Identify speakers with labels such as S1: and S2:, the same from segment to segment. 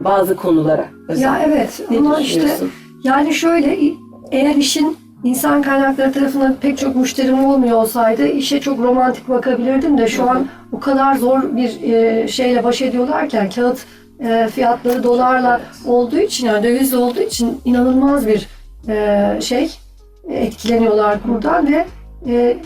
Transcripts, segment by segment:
S1: bazı konulara.
S2: Ya evet
S1: Ne
S2: ama işte yani şöyle eğer işin insan kaynakları tarafından pek çok müşterim olmuyor olsaydı işe çok romantik bakabilirdim de şu an o kadar zor bir e, şeyle baş ediyorlarken kağıt e, fiyatları dolarla olduğu için yani dövizle olduğu için inanılmaz bir e, şey etkileniyorlar kurdan ve e,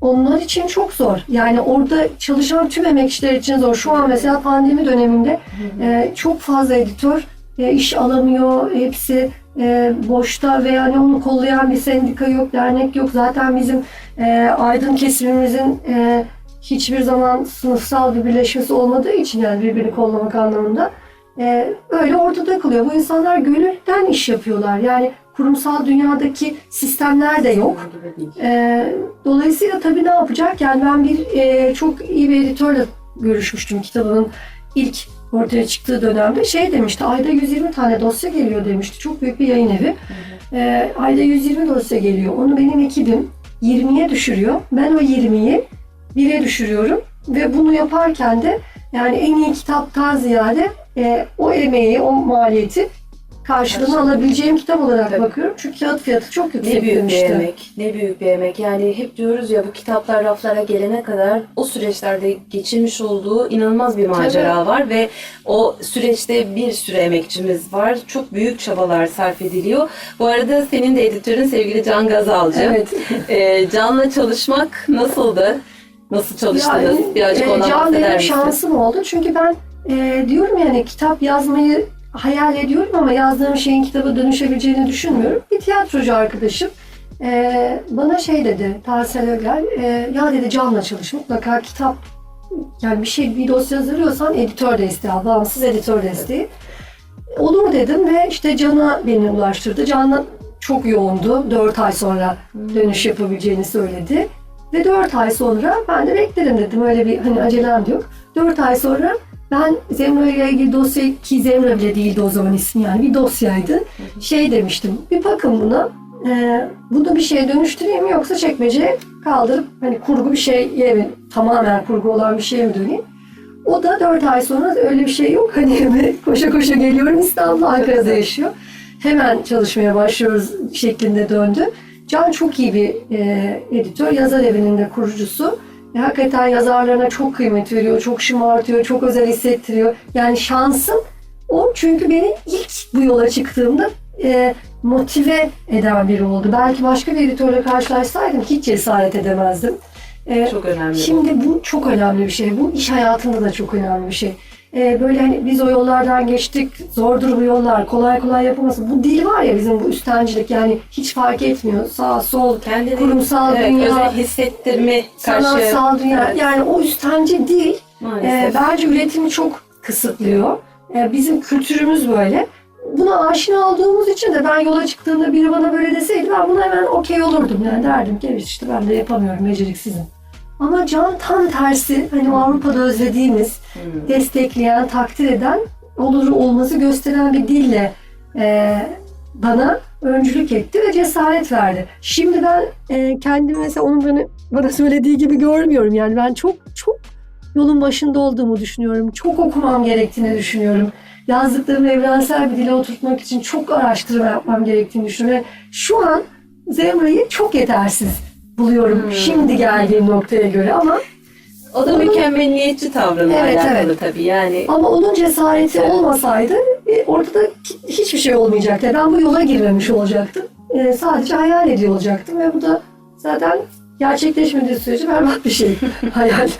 S2: onlar için çok zor. Yani orada çalışan tüm emekçiler için zor. Şu an mesela pandemi döneminde e, çok fazla editör e, iş alamıyor. Hepsi e, boşta ve yani onu kollayan bir sendika yok, dernek yok. Zaten bizim e, aydın kesimimizin e, hiçbir zaman sınıfsal bir birleşmesi olmadığı için yani birbirini kollamak anlamında e, öyle ortada kalıyor. Bu insanlar gönülden iş yapıyorlar. Yani kurumsal dünyadaki sistemler de yok. E, dolayısıyla tabii ne yapacak? Yani ben bir e, çok iyi bir editörle görüşmüştüm kitabının ilk ortaya çıktığı dönemde. Şey demişti, ayda 120 tane dosya geliyor demişti. Çok büyük bir yayın evi. E, ayda 120 dosya geliyor. Onu benim ekibim 20'ye düşürüyor. Ben o 20'yi 1'e düşürüyorum. Ve bunu yaparken de yani en iyi kitaptan ziyade e, o emeği, o maliyeti karşılığını alabileceğim kitap olarak
S1: Tabii.
S2: bakıyorum. Çünkü kağıt fiyatı çok yüksek
S1: Ne büyük bir emek, ne büyük bir emek. Yani hep diyoruz ya bu kitaplar raflara gelene kadar o süreçlerde geçirmiş olduğu inanılmaz bir macera var ve o süreçte bir sürü emekçimiz var. Çok büyük çabalar sarf ediliyor. Bu arada senin de editörün sevgili Can Gazalcı.
S2: Evet.
S1: Ee, Can'la çalışmak nasıldı? Nasıl çalıştınız?
S2: Yani,
S1: Birazcık
S2: e,
S1: ondan
S2: Can benim şansım oldu. Çünkü ben e, diyorum yani kitap yazmayı hayal ediyorum ama yazdığım şeyin kitaba dönüşebileceğini düşünmüyorum. Bir tiyatrocu arkadaşım e, bana şey dedi, Tarsel Ögel, e, ya dedi Can'la çalış mutlaka kitap yani bir şey bir dosya hazırlıyorsan editör desteği al, bağımsız editör desteği. Olur dedim ve işte Can'a beni ulaştırdı. Can'la çok yoğundu. 4 ay sonra dönüş yapabileceğini söyledi. Ve 4 ay sonra ben de beklerim dedim. Öyle bir hani acelem yok. 4 ay sonra ben Zemra ile ilgili dosya ki Zemra bile değildi o zaman ismi yani bir dosyaydı. Şey demiştim. Bir bakın buna. E, bunu bir şeye dönüştüreyim yoksa çekmeceye kaldırıp hani kurgu bir şeye mi tamamen kurgu olan bir şeye mi döneyim? O da 4 ay sonra öyle bir şey yok. Hani koşa koşa geliyorum İstanbul'da Ankara'da yaşıyor. Hemen çalışmaya başlıyoruz şeklinde döndü. Can çok iyi bir e, editör, yazar evinin de kurucusu. Hakikaten yazarlarına çok kıymet veriyor, çok şımartıyor, çok özel hissettiriyor. Yani şansım o çünkü beni ilk bu yola çıktığımda e, motive eden biri oldu. Belki başka bir editörle karşılaşsaydım hiç cesaret edemezdim. E,
S1: Çok önemli.
S2: Şimdi bu çok önemli bir şey. Bu iş hayatında da çok önemli bir şey. Ee, böyle hani biz o yollardan geçtik, zordur bu yollar, kolay kolay yapamazsın. Bu dil var ya bizim bu üstencilik yani hiç fark etmiyor. Sağ, sol,
S1: Kendini
S2: kurumsal
S1: evet,
S2: dünya,
S1: özel hissettirme karşı
S2: sanatsal dünya.
S1: Evet,
S2: Yani o üstenci dil e, bence üretimi çok kısıtlıyor. E, bizim kültürümüz böyle. Buna aşina olduğumuz için de ben yola çıktığımda biri bana böyle deseydi ben buna hemen okey olurdum. Yani derdim ki işte ben de yapamıyorum, beceriksizim. Ama Can tam tersi hani o Avrupa'da özlediğimiz,
S1: Hmm.
S2: destekleyen, takdir eden, olur olması gösteren bir dille e, bana öncülük etti ve cesaret verdi. Şimdi ben e, kendimi mesela onun bana, bana söylediği gibi görmüyorum. Yani ben çok çok yolun başında olduğumu düşünüyorum. Çok okumam gerektiğini düşünüyorum. Yazdıklarımı evrensel bir dile oturtmak için çok araştırma yapmam gerektiğini düşünüyorum. Yani şu an Zemra'yı çok yetersiz buluyorum
S1: Hmm.
S2: şimdi geldiğim noktaya göre ama
S1: O da mükemmeliyetçi tavrına
S2: Evet,
S1: alakalı
S2: evet.
S1: tabii. Yani
S2: Ama onun cesareti
S1: Evet.
S2: olmasaydı e, ortada hiçbir şey olmayacaktı. Ben bu yola girmemiş olacaktım. E, sadece hayal ediyor olacaktım ve bu da zaten gerçekleşmediği sürece berbat bir şey. hayal.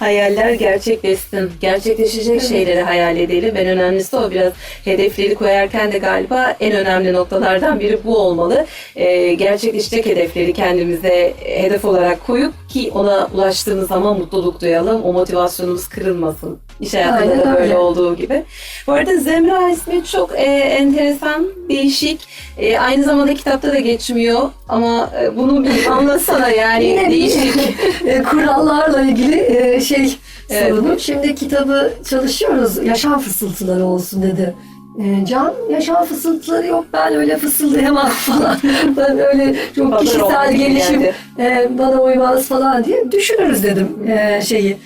S1: hayaller gerçekleşsin. Gerçekleşecek şeyleri hayal edelim. En önemlisi o biraz hedefleri koyarken de galiba en önemli noktalardan biri bu olmalı. Ee, gerçekleşecek hedefleri kendimize hedef olarak koyup ki ona ulaştığımız zaman mutluluk duyalım. O motivasyonumuz kırılmasın. İş hayatında
S2: Aynen
S1: da böyle
S2: öyle.
S1: olduğu gibi. Bu arada Zemra ismi çok e, enteresan, değişik. E, aynı zamanda kitapta da geçmiyor ama e, bunu bir anlatsana yani
S2: Yine
S1: değişik.
S2: E, kurallarla ilgili e, şey
S1: Evet.
S2: sorunum. Şimdi kitabı çalışıyoruz. Yaşam fısıltıları olsun dedi. E, Can yaşam fısıltıları yok ben öyle fısıldayamam falan. ben öyle çok kişisel gelişim
S1: geldi.
S2: e, bana uymaz falan diye düşünürüz dedim e, şeyi.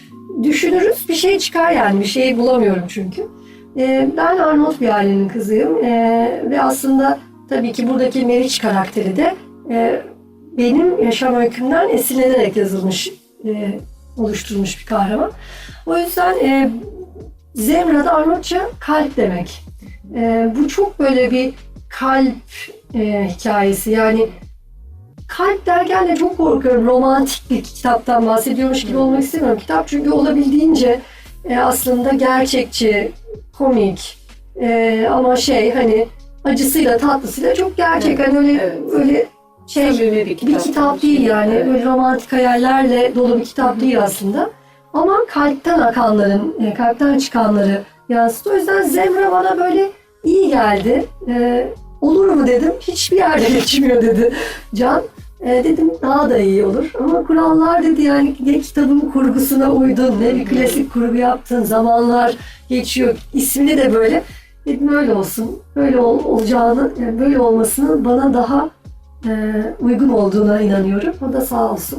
S2: Düşünürüz bir şey çıkar yani bir şey bulamıyorum çünkü. E, ben Arnavut bir ailenin kızıyım E, ve aslında tabii ki buradaki Meriç karakteri de e, benim yaşam öykümden esinlenerek yazılmış, e, oluşturulmuş bir kahraman. O yüzden e, Zemra da Arnavutça kalp demek. E, bu çok böyle bir kalp hikayesi. Yani kalp derken de çok korkuyorum. Romantik bir kitaptan bahsediyormuş gibi olmak istemiyorum. Kitap çünkü olabildiğince e, aslında gerçekçi, komik e, ama şey hani acısıyla tatlısıyla çok gerçek. Hani öyle
S1: evet.
S2: öyle şey
S1: Samimi bir kitap.
S2: bir kitap değil yani.
S1: Evet.
S2: Böyle romantik hayallerle dolu bir kitap değil aslında. Ama kalpten akanların, e, kalpten çıkanları yansıtı. O yüzden Zemra bana böyle iyi geldi. E, olur mu dedim. Hiçbir yerde geçmiyor dedi Can. E, dedim daha da iyi olur. Ama kurallar dedi yani ne kitabın kurgusuna uydun, ne bir klasik kurgu yaptın, zamanlar geçiyor. İsmini de böyle. Dedim öyle olsun. Böyle ol, olacağını, yani böyle olmasını bana daha e, uygun olduğuna inanıyorum. O da sağ olsun.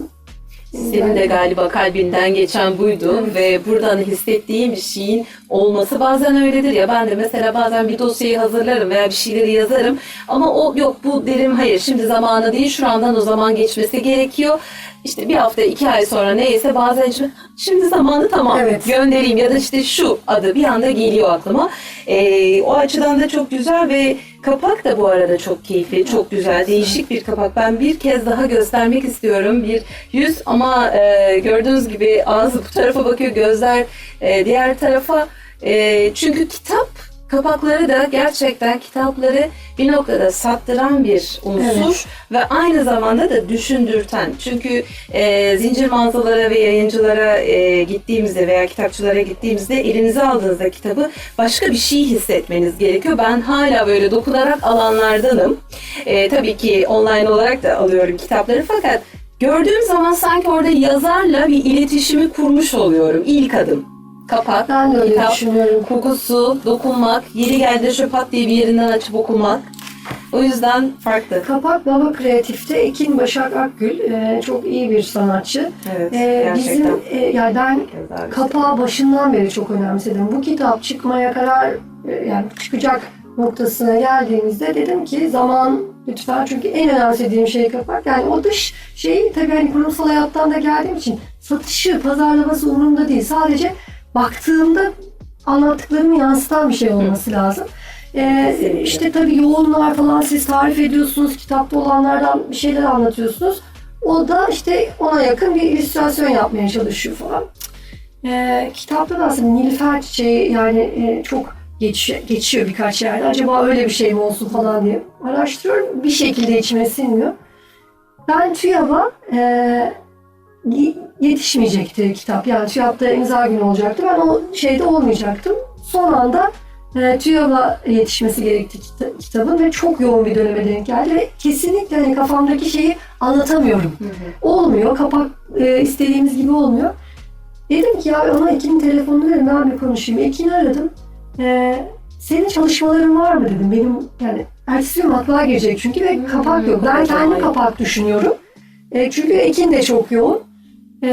S1: Senin de galiba kalbinden geçen buydu ve buradan hissettiğim bir şeyin olması bazen öyledir ya ben de mesela bazen bir dosyayı hazırlarım veya bir şeyleri yazarım ama o yok bu derim hayır şimdi zamanı değil şu andan o zaman geçmesi gerekiyor. İşte bir hafta iki ay sonra neyse bazen şimdi, şimdi zamanı tamam
S2: Evet.
S1: göndereyim ya da işte şu adı bir anda geliyor aklıma. Ee, o açıdan da çok güzel ve kapak da bu arada çok keyifli, çok güzel, değişik bir kapak. Ben bir kez daha göstermek istiyorum. Bir yüz ama e, gördüğünüz gibi ağzı bu tarafa bakıyor, gözler e, diğer tarafa. E, çünkü kitap kapakları da gerçekten kitapları bir noktada sattıran bir unsur
S2: Evet.
S1: ve aynı zamanda da düşündürten. Çünkü e, zincir mağazalara ve yayıncılara e, gittiğimizde veya kitapçılara gittiğimizde elinize aldığınızda kitabı başka bir şey hissetmeniz gerekiyor. Ben hala böyle dokunarak alanlardanım. E, tabii ki online olarak da alıyorum kitapları fakat gördüğüm zaman sanki orada yazarla bir iletişimi kurmuş oluyorum. İlk adım. Kapak,
S2: Ben de öyle
S1: kitap,
S2: düşünüyorum.
S1: kokusu, dokunmak, yeri geldi şöyle pat diye bir yerinden açıp okumak. O yüzden farklı.
S2: Kapak Baba Kreatif'te Ekin Başak Akgül e, çok iyi bir sanatçı.
S1: Evet,
S2: E, bizim
S1: gerçekten.
S2: e, yani ben
S1: bir
S2: kapağı başından beri çok önemsedim. Bu kitap çıkmaya karar e, yani çıkacak noktasına geldiğimizde dedim ki zaman lütfen çünkü en önemsediğim şey kapak. Yani o dış şey tabii hani kurumsal hayattan da geldiğim için satışı, pazarlaması umurumda değil. Sadece baktığımda anlattıklarımı yansıtan bir şey olması lazım. Ee, işte tabii yoğunlar falan siz tarif ediyorsunuz, kitapta olanlardan bir şeyler anlatıyorsunuz. O da işte ona yakın bir illüstrasyon yapmaya çalışıyor falan. Ee, kitapta da aslında Nilüfer çiçeği yani e, çok geç, geçiyor birkaç yerde. Acaba öyle bir şey mi olsun falan diye araştırıyorum. Bir şekilde içime sinmiyor. Ben TÜYAP'a e, yetişmeyecekti kitap. Yani TÜYAP'ta imza günü olacaktı. Ben o şeyde olmayacaktım. Son anda e, TÜYAP'a yetişmesi gerekti kita- kitabın ve çok yoğun bir döneme denk geldi ve kesinlikle hani kafamdaki şeyi anlatamıyorum.
S1: Hı hı.
S2: Olmuyor. Kapak e, istediğimiz gibi olmuyor. Dedim ki ya ona Ekin'in telefonunu verin ben bir konuşayım. Ekin'i aradım. E, senin çalışmaların var mı dedim. Benim yani ertesi gün matbaa girecek çünkü ve
S1: Hmm,
S2: kapak yok. Ben kendim
S1: kapak
S2: düşünüyorum. E, çünkü Ekin de çok yoğun. E,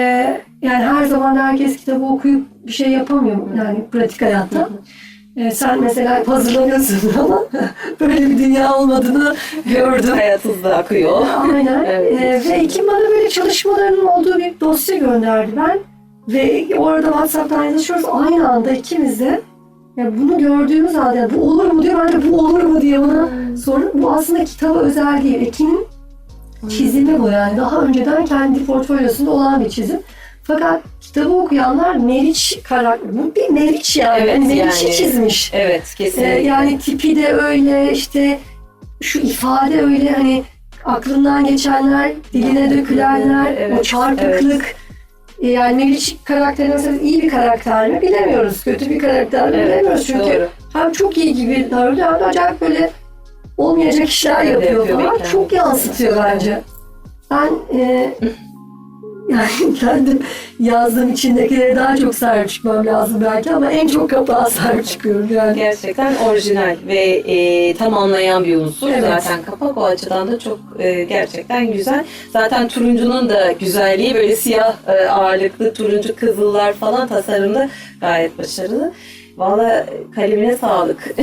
S2: yani her zaman herkes kitabı okuyup bir şey yapamıyor yani pratik hayatta. E, sen mesela hazırlanıyorsun ama böyle bir dünya olmadığını gördüm.
S1: Hayat hızlı akıyor.
S2: Aynen.
S1: Evet.
S2: Ee, ve Ekim bana böyle çalışmalarının olduğu bir dosya gönderdi ben. Ve orada WhatsApp'tan yazışıyoruz. Aynı anda ikimiz de ya bunu gördüğümüz halde bu olur mu diyor. Ben de bu olur mu diye ona sordum. Bu aslında kitaba özel değil. Ekin'in çizimi bu yani. Daha önceden kendi portfolyosunda olan bir çizim. Fakat kitabı okuyanlar Meriç karakter. Bu bir Meriç yani.
S1: Evet,
S2: Meriç'i
S1: yani.
S2: çizmiş.
S1: Evet
S2: Ee,
S1: kesinlikle.
S2: yani tipi de öyle işte şu ifade öyle hani aklından geçenler, diline dökülenler,
S1: Evet,
S2: o çarpıklık. Ee, Yani Meriç karakteri mesela iyi bir karakter mi bilemiyoruz. Kötü bir karakter mi
S1: Evet,
S2: bilemiyoruz. Çünkü
S1: doğru.
S2: hem çok iyi gibi davranıyor hem de acayip böyle olmayacak işler yapıyor falan. Çok yansıtıyor bence. Ben e, yani kendim yazdığım içindekilere daha çok sahip çıkmam lazım belki ama en çok kapağa sahip çıkıyorum yani.
S1: Gerçekten orijinal ve e, tamamlayan bir unsur.
S2: Evet.
S1: Zaten kapak o açıdan da çok e, gerçekten güzel. Zaten turuncunun da güzelliği böyle siyah e, ağırlıklı turuncu kızıllar falan tasarımda gayet başarılı. Valla kalemine sağlık.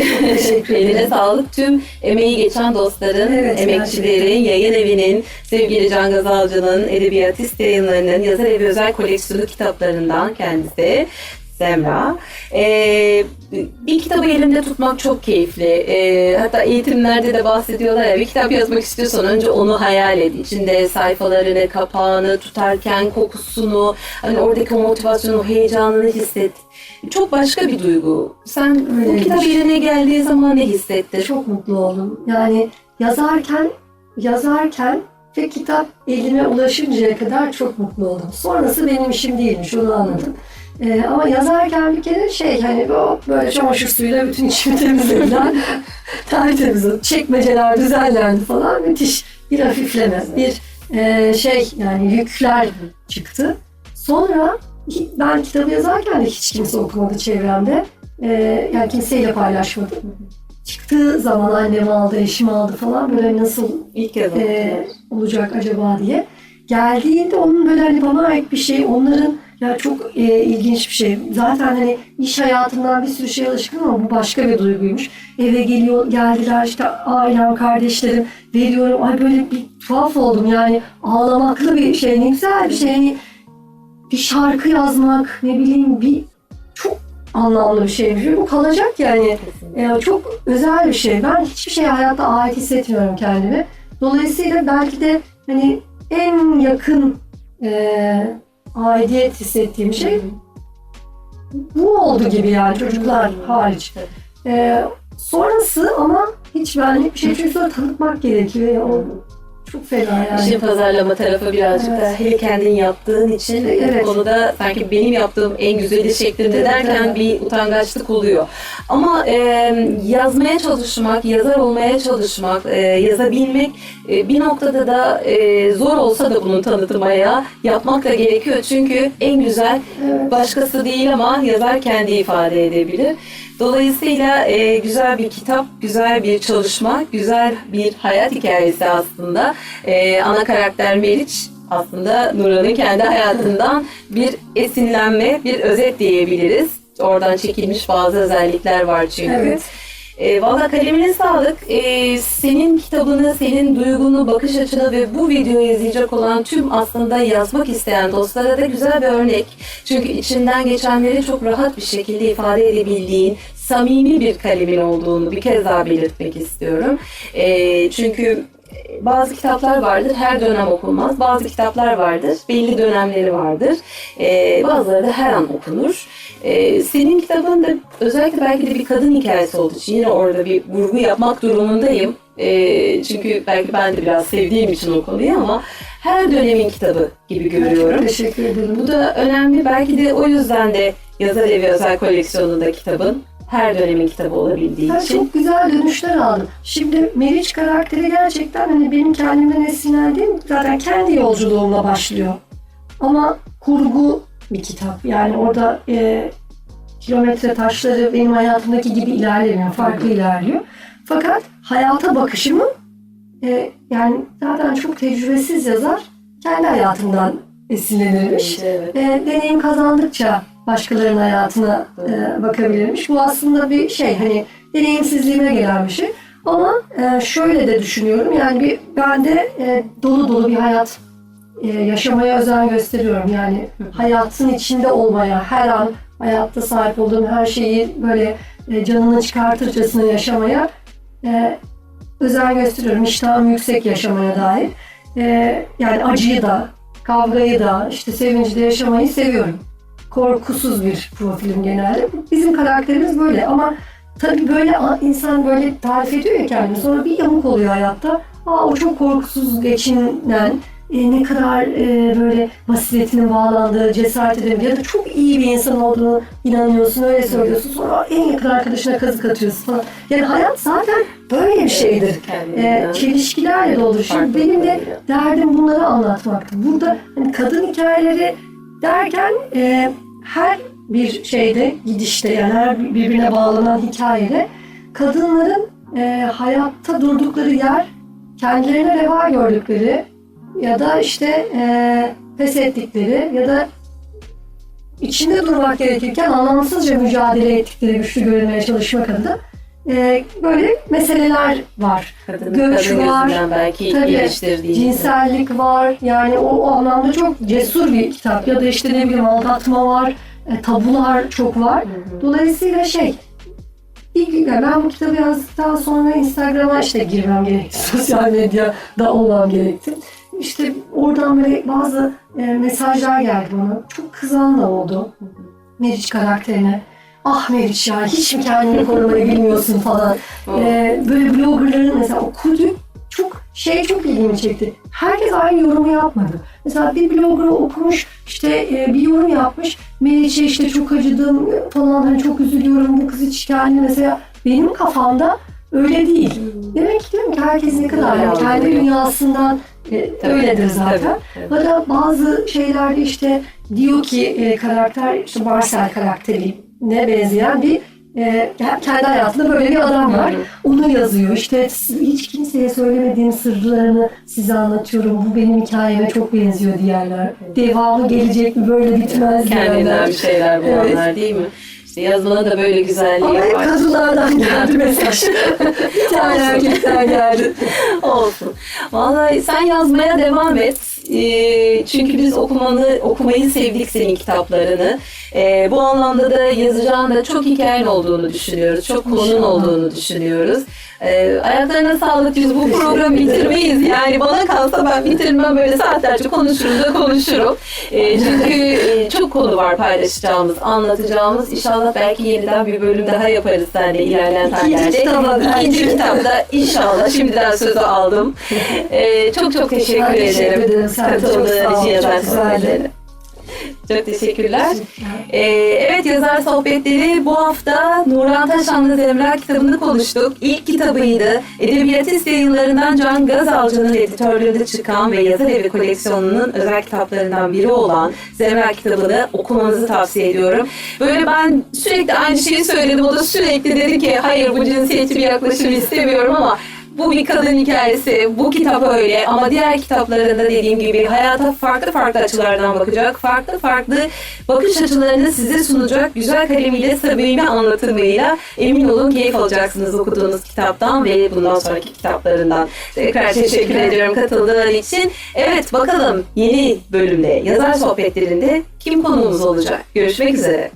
S1: Eline sağlık. Tüm emeği geçen dostların,
S2: Evet,
S1: emekçilerin, yayın evinin, sevgili Can Gazalcı'nın, Edebiyatist yayınlarının, Yazar Evi Özel Koleksiyonu kitaplarından kendisi. Semra. Ee, bir kitabı elinde tutmak çok keyifli. Ee, hatta eğitimlerde de bahsediyorlar ya bir kitap yazmak istiyorsan önce onu hayal et. İçinde sayfalarını, kapağını tutarken kokusunu, hani oradaki o motivasyonu, o heyecanını hisset. Çok başka bir duygu. Sen bu
S2: Öyleymiş.
S1: kitap eline geldiği zaman ne hissettin?
S2: Çok mutlu oldum. Yani yazarken, yazarken ve kitap elime ulaşıncaya kadar çok mutlu oldum. Sonrası benim işim değilmiş, onu anladım. Ee, ama yazarken bir kere şey hani bu böyle çamaşır suyuyla bütün içimi temizlediler. Tertemiz. Çekmeceler düzenlendi falan. Müthiş bir hafifleme, bir e, şey yani yükler çıktı. Sonra ben kitabı yazarken de hiç kimse okumadı çevremde. Ee, yani kimseyle paylaşmadım çıktığı zaman annem aldı, eşim aldı falan böyle nasıl
S1: İlk kez
S2: e, olacak acaba diye. Geldiğinde onun böyle hani bana ait bir şey, onların ya çok e, ilginç bir şey. Zaten hani iş hayatından bir sürü şey alışkın ama bu başka bir duyguymuş. Eve geliyor, geldiler işte ailem, kardeşlerim veriyorum. Ay böyle bir tuhaf oldum yani ağlamaklı bir şey, güzel bir şey. Hani bir şarkı yazmak, ne bileyim bir çok anlamlı bir şeymiş. Bu kalacak yani. Ee, çok özel bir şey. Ben hiçbir şeye hayatta ait hissetmiyorum kendimi. Dolayısıyla belki de hani en yakın e, aidiyet hissettiğim şey bu oldu gibi yani çocuklar hariç. Ee, sonrası ama hiç benlik bir şey çünkü sonra tanıtmak gerekiyor. O çok fena yani.
S1: İşin pazarlama tarafı birazcık
S2: Evet.
S1: da hele kendin yaptığın için
S2: Evet.
S1: bu konuda sanki benim yaptığım en güzeli şeklinde derken
S2: evet.
S1: bir utangaçlık oluyor. Ama e, yazmaya çalışmak, yazar olmaya çalışmak, e, yazabilmek e, bir noktada da e, zor olsa da bunu tanıtmaya yapmak da gerekiyor. Çünkü en güzel
S2: Evet.
S1: başkası değil ama yazar kendi ifade edebilir. Dolayısıyla e, güzel bir kitap, güzel bir çalışma, güzel bir hayat hikayesi aslında. E, ana karakter Meriç aslında Nurhan'ın kendi hayatından bir esinlenme, bir özet diyebiliriz. Oradan çekilmiş bazı özellikler var çünkü.
S2: Evet.
S1: E, Valla kalemine sağlık. E, senin kitabını, senin duygunu, bakış açını ve bu videoyu izleyecek olan tüm aslında yazmak isteyen dostlara da güzel bir örnek. Çünkü içinden geçenleri çok rahat bir şekilde ifade edebildiğin, samimi bir kalemin olduğunu bir kez daha belirtmek istiyorum. E, çünkü bazı kitaplar vardır, her dönem okunmaz. Bazı kitaplar vardır, belli dönemleri vardır. E, bazıları da her an okunur. E, senin kitabın da özellikle belki de bir kadın hikayesi olduğu için yine orada bir vurgu yapmak durumundayım. E, çünkü belki ben de biraz sevdiğim için o konuyu ama her dönemin kitabı gibi görüyorum.
S2: teşekkür ederim.
S1: Bu da önemli. Belki de o yüzden de Yazar Evi özel koleksiyonunda kitabın her dönemin kitabı olabildiği
S2: Ben
S1: için.
S2: çok güzel dönüşler aldım. Şimdi Meriç karakteri gerçekten hani benim kendimden esinlendiğim zaten kendi yolculuğumla başlıyor. Ama kurgu bir kitap. Yani orada e, kilometre taşları benim hayatımdaki gibi ilerlemiyor. Farklı ilerliyor. Fakat hayata bakışımı e, yani zaten çok tecrübesiz yazar kendi hayatından esinlenirmiş
S1: Evet.
S2: e, deneyim kazandıkça başkalarının hayatına e, bakabilirmiş. Bu aslında bir şey hani deneyimsizliğime gelen bir şey. Ama e, şöyle de düşünüyorum yani bir ben de e, dolu dolu bir hayat e, yaşamaya özen gösteriyorum. Yani hayatın içinde olmaya, her an hayatta sahip olduğum her şeyi böyle e, canını çıkartırcasına yaşamaya e, özen gösteriyorum. İştahım yüksek yaşamaya dair. E, yani acıyı da, kavgayı da, işte sevinci de yaşamayı seviyorum. Korkusuz bir profilim genelde. Bizim karakterimiz böyle ama tabii böyle insan böyle tarif ediyor ya kendini. Sonra bir yamuk oluyor hayatta. Aa o çok korkusuz geçinen, e, ne kadar e, böyle basiretinin bağlandığı, cesaret edemiyor ya da çok iyi bir insan olduğunu inanıyorsun, öyle söylüyorsun. Sonra en yakın arkadaşına kazık atıyorsun falan. Yani hayat zaten böyle bir şeydir. E, çelişkilerle dolu. Şimdi benim de derdim bunları anlatmaktı. Burada hani kadın hikayeleri derken e, her bir şeyde gidişte yani her birbirine bağlanan hikayede kadınların e, hayatta durdukları yer kendilerine reva gördükleri ya da işte e, pes ettikleri ya da içinde durmak gerekirken anlamsızca mücadele ettikleri güçlü görünmeye çalışmak adına e, böyle meseleler var.
S1: Kadın,
S2: Göç
S1: kadın
S2: var,
S1: belki
S2: tabii. Cinsellik var. Yani o, o anlamda çok cesur bir kitap. Ya da işte ne bileyim aldatma var. e, tabular çok var. Dolayısıyla şey ilk yani ben bu kitabı yazdıktan sonra Instagram'a işte girmem gerekti. Sosyal medyada olmam gerekti. İşte oradan böyle bazı e, mesajlar geldi bana. Çok kızan da oldu. Meriç karakterine. Ah Meriç ya hiç mi kendini korumayı bilmiyorsun falan. E, böyle bloggerların mesela okuduk çok şey çok ilgimi çekti. Herkes aynı yorumu yapmadı. Mesela bir blogger okumuş işte e, bir yorum yapmış. Meriç'e işte çok acıdım falan hani çok üzülüyorum bu kız hiç kendini mesela benim kafamda öyle değil. Demek ki diyorum ki herkes ne kadar yani kendi dünyasından e,
S1: Tabii,
S2: öyledir
S1: tabii,
S2: zaten.
S1: tabii.
S2: Hatta bazı şeylerde işte diyor ki e, karakter işte Marcel karakterine benzeyen bir e, kendi hayatında böyle bir adam var. Onu yazıyor. İşte hiç kimseye söylemediğim sırlarını size anlatıyorum. Bu benim hikayeme çok benziyor diyenler. Devamı gelecek mi böyle bitmez
S1: Kendinden bir şeyler bulanlar değil mi? İşte yazmanın da böyle güzelliği
S2: Ama
S1: var.
S2: kadınlardan geldi mesaj. bir tane erkekten geldi.
S1: Olsun. Vallahi sen yazmaya devam et. Ee, çünkü biz okumanı, okumayı sevdik senin kitaplarını. Ee, bu anlamda da yazacağın da çok hikayen olduğunu düşünüyoruz. Çok konun olduğunu düşünüyoruz. Ee, ayaklarına sağlık. Biz bu programı bitirmeyiz. Yani bana kalsa ben bitirmem böyle saatlerce konuşurum da konuşurum. Çünkü e, çok konu var paylaşacağımız, anlatacağımız. İnşallah belki yeniden bir bölüm daha yaparız seninle ilerleyen tarihlerde. İkinci kitapta inşallah şimdiden sözü aldım. Çok çok teşekkür ederim.
S2: Çok
S1: yazar teşekkürler. Ee, evet yazar sohbetleri bu hafta Nurhan Taşan'la Zemra kitabını konuştuk. İlk kitabıydı. Edebiyatist yayınlarından Can Gazalcı'nın editörlüğünde çıkan ve yazar evi koleksiyonunun özel kitaplarından biri olan Zemra kitabını okumanızı tavsiye ediyorum. Böyle ben sürekli aynı şeyi söyledim. O da sürekli dedi ki hayır bu cinsiyetçi bir yaklaşım istemiyorum ama bu bir kadın hikayesi, bu kitap öyle ama diğer kitaplarında dediğim gibi hayata farklı farklı açılardan bakacak, farklı farklı bakış açılarını size sunacak güzel kalemiyle, samimi anlatımıyla emin olun keyif alacaksınız okuduğunuz kitaptan ve bundan sonraki kitaplarından. Tekrar teşekkür ediyorum katıldığın için. Evet bakalım yeni bölümde yazar sohbetlerinde kim konuğumuz olacak? Görüşmek üzere.